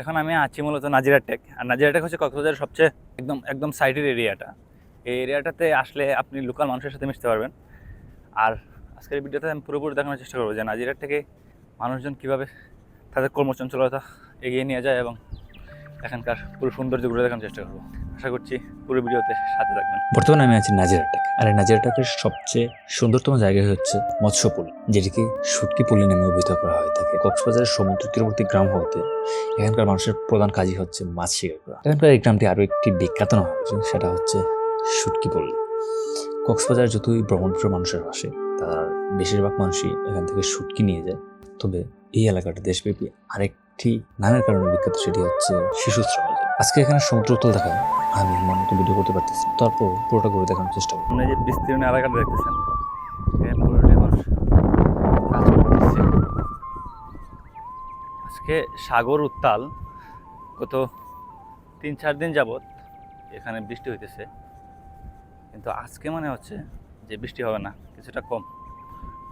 এখন আমি আছি মূলত নাজিরা টেক। আর নাজিরা টেক হচ্ছে কক্সবাজারের সবচেয়ে একদম একদম সাইডের এরিয়াটা। এই এরিয়াটাতে আসলে আপনি লোকাল মানুষের সাথে মিশতে পারবেন। আর আজকের ভিডিওতে আমি পুরোপুরি দেখানোর চেষ্টা করব যে নাজিরা থেকে মানুষজন কীভাবে তাদের কর্মচঞ্চলতা এগিয়ে নিয়ে যায় এবং এখানকার পুরো সৌন্দর্যগুলো দেখানোর চেষ্টা করব। আশা করছি পুরো ভিডিওতে সাথে থাকবেন। বর্তমানে আমি আছি নাজিরাটেক আর এই নাজিরাটেকের সবচেয়ে সুন্দরতম জায়গা হচ্ছে মৎস্যপুল, যেটিকে শুটকি পুলি নামে অভিহিত করা হয়ে থাকে কক্সবাজারের সমুদ্র তীরবর্তী গ্রাম হতে এখানকার মানুষের প্রধান কাজই হচ্ছে মাছ শিকার করা। এখানকার এই গ্রামটি আরও একটি বিখ্যাত নাম, সেটা হচ্ছে শুটকি পল্লী কক্সবাজার যতই ভ্রমণপ্রিয় মানুষের আসে তার বেশিরভাগ মানুষই এখান থেকে শুটকি নিয়ে যায়। তবে এই এলাকাটা দেশব্যাপী আরেকটি নামের কারণে বিখ্যাত সেটি হচ্ছে শিশু শ্রমিক আজকে এখানে সমুদ্র উত্তাল দেখা আমি মনে ভিডিও করতে পারতেছি তারপর পুরোটা ঘুরে দেখানোর চেষ্টা করব। যে বিস্তীর্ণ এলাকাটা দেখতেছেন আজকে সাগর উত্তাল, গত তিন চার দিন যাবৎ এখানে বৃষ্টি হইতেছে। কিন্তু আজকে মনে হচ্ছে যে বৃষ্টি হবে না, কিছুটা কম।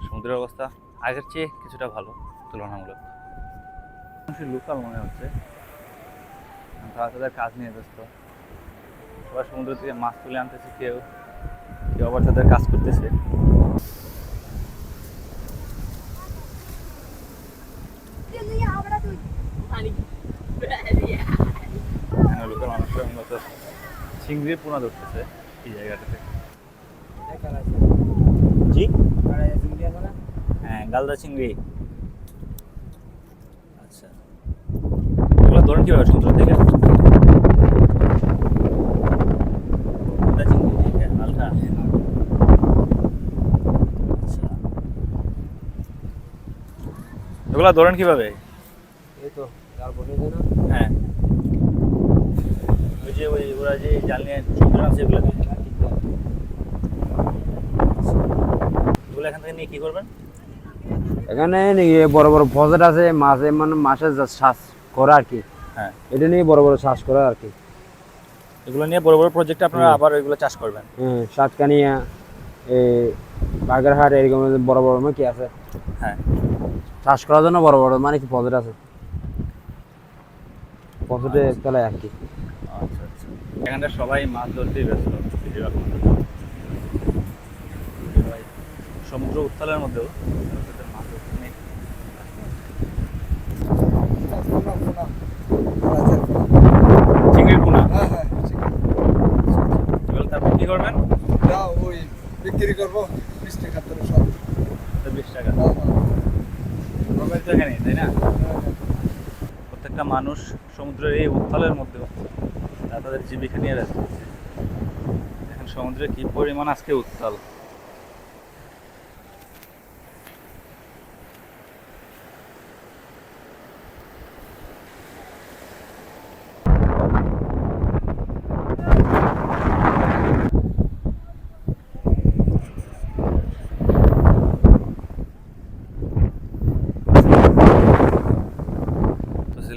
সমুদ্রের অবস্থা আগের চেয়ে কিছুটা ভালো, তুলনামূলক। লোকাল মনে হচ্ছে। তারা তাদের কাজ নিয়ে ব্যস্ত। সবাই সমুদ্র থেকে মাছ তুলে আনতেছে কেউ। কেউ আবার তাদের কাজ করতেছে। লোকের মানুষরা মূলত চিংড়ি পোনা ধরতেছে এই জায়গাটাতে জি? হ্যাঁ গালদা চিংড়ি আচ্ছা এগুলো ধরেন কীভাবে সমুদ্র থেকে? আচ্ছা। এগুলো ধরেন কীভাবে? হ্যাঁ। ওই যে ওই ওরা যে জাল নিয়ে সমুদ্রে আছে এগুলো দিয়ে এগুলো এখান থেকে নিয়ে কী করবেন? এখানে নিয়ে বড় বড় ফজেট আছে মাছে মানে মাছের যা শ্বাস করা আর কি। হ্যাঁ। এটা নিয়ে বড় বড় চাষ করা আর কি। এগুলো নিয়ে বড় বড় প্রজেক্টে আপনারা আবার এগুলো চাষ করবেন। হ্যাঁ সাতকানিয়া এই বাগেরহাট এরকম বড় বড় মানে কি আছে? হ্যাঁ। চাষ করার জন্য বড় বড় মানে কি ফজেট আছে? ফজেটে চলে আর কি আচ্ছা আচ্ছা। এখানটা সবাই মাছ ধরতেই ব্যস্ত সমুদ্র উত্তালের মধ্যেও তাদের মাছ ধরতে নেই চিংড়ির পোনা এগুলো তারপর কি করবেন বিক্রি করব বিশ টাকা করে সব। বিশ টাকা। প্রফিট তো এখানেই তাই না? প্রত্যেকটা মানুষ সমুদ্রের এই উত্তালের মধ্যে তারা তাদের জীবিকা নিয়ে রাখছে। এখন সমুদ্রে কি পরিমাণ আজকে উত্তাল?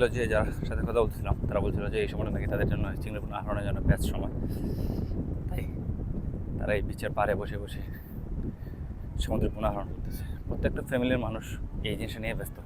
তো ছিল যে যার সাথে কথা বলছিলাম, তারা বলছিল যে এই সময়টা নাকি তাদের জন্য চিংড়ি পোনা আহরণের জন্য ব্যস্ত সময়। তাই তারা এই বিচের পাড়ে বসে বসে সমুদ্রের পোনা করতেছে। প্রত্যেকটা ফ্যামিলির মানুষ এই জিনিসটা নিয়ে ব্যস্ত।